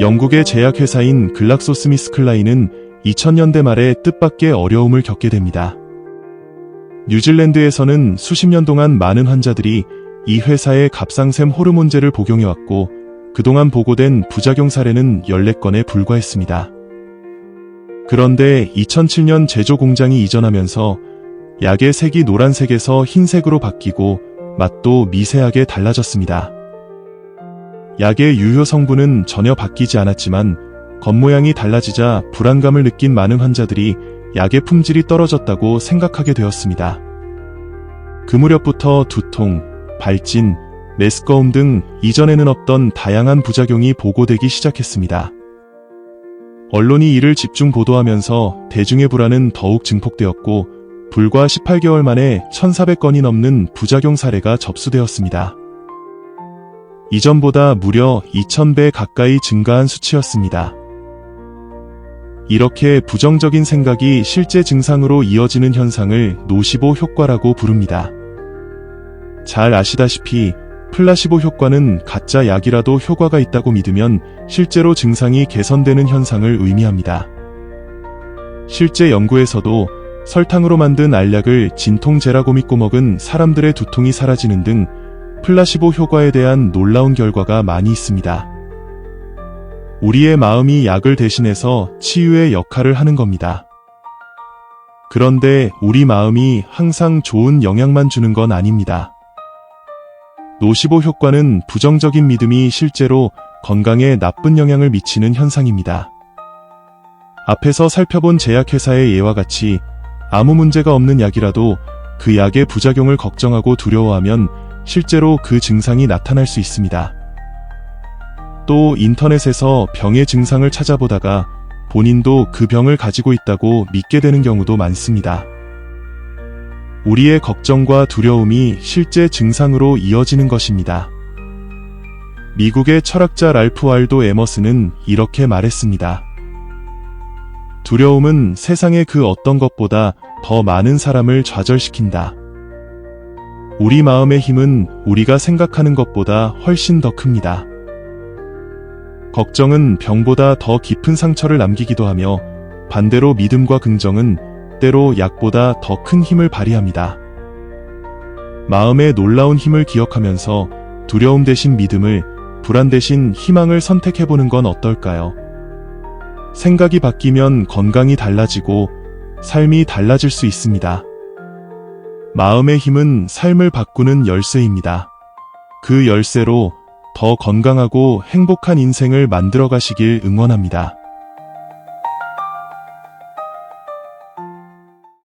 영국의 제약회사인 글락소스미스클라인은 2000년대 말에 뜻밖의 어려움을 겪게 됩니다. 뉴질랜드에서는 수십 년 동안 많은 환자들이 이 회사의 갑상샘 호르몬제를 복용해왔고 그동안 보고된 부작용 사례는 14건에 불과했습니다. 그런데 2007년 제조 공장이 이전하면서 약의 색이 노란색에서 흰색으로 바뀌고 맛도 미세하게 달라졌습니다. 약의 유효 성분은 전혀 바뀌지 않았지만 겉모양이 달라지자 불안감을 느낀 많은 환자들이 약의 품질이 떨어졌다고 생각하게 되었습니다. 그 무렵부터 두통, 발진, 메스꺼움 등 이전에는 없던 다양한 부작용이 보고되기 시작했습니다. 언론이 이를 집중 보도하면서 대중의 불안은 더욱 증폭되었고 불과 18개월 만에 1,400건이 넘는 부작용 사례가 접수되었습니다. 이전보다 무려 2,000배 가까이 증가한 수치였습니다. 이렇게 부정적인 생각이 실제 증상으로 이어지는 현상을 노시보 효과라고 부릅니다. 잘 아시다시피 플라시보 효과는 가짜 약이라도 효과가 있다고 믿으면 실제로 증상이 개선되는 현상을 의미합니다. 실제 연구에서도 설탕으로 만든 알약을 진통제라고 믿고 먹은 사람들의 두통이 사라지는 등 플라시보 효과에 대한 놀라운 결과가 많이 있습니다. 우리의 마음이 약을 대신해서 치유의 역할을 하는 겁니다. 그런데 우리 마음이 항상 좋은 영향만 주는 건 아닙니다. 노시보 효과는 부정적인 믿음이 실제로 건강에 나쁜 영향을 미치는 현상입니다. 앞에서 살펴본 제약회사의 예와 같이 아무 문제가 없는 약이라도 그 약의 부작용을 걱정하고 두려워하면 실제로 그 증상이 나타날 수 있습니다. 또 인터넷에서 병의 증상을 찾아보다가 본인도 그 병을 가지고 있다고 믿게 되는 경우도 많습니다. 우리의 걱정과 두려움이 실제 증상으로 이어지는 것입니다. 미국의 철학자 랄프 wal도 에머스는 이렇게 말했습니다. 두려움은 세상의 그 어떤 것보다 더 많은 사람을 좌절시킨다. 우리 마음의 힘은 우리가 생각하는 것보다 훨씬 더 큽니다. 걱정은 병보다 더 깊은 상처를 남기기도 하며 반대로 믿음과 긍정은 때로 약보다 더 큰 힘을 발휘합니다. 마음의 놀라운 힘을 기억하면서 두려움 대신 믿음을, 불안 대신 희망을 선택해보는 건 어떨까요? 생각이 바뀌면 건강이 달라지고 삶이 달라질 수 있습니다. 마음의 힘은 삶을 바꾸는 열쇠입니다. 그 열쇠로 더 건강하고 행복한 인생을 만들어 가시길 응원합니다.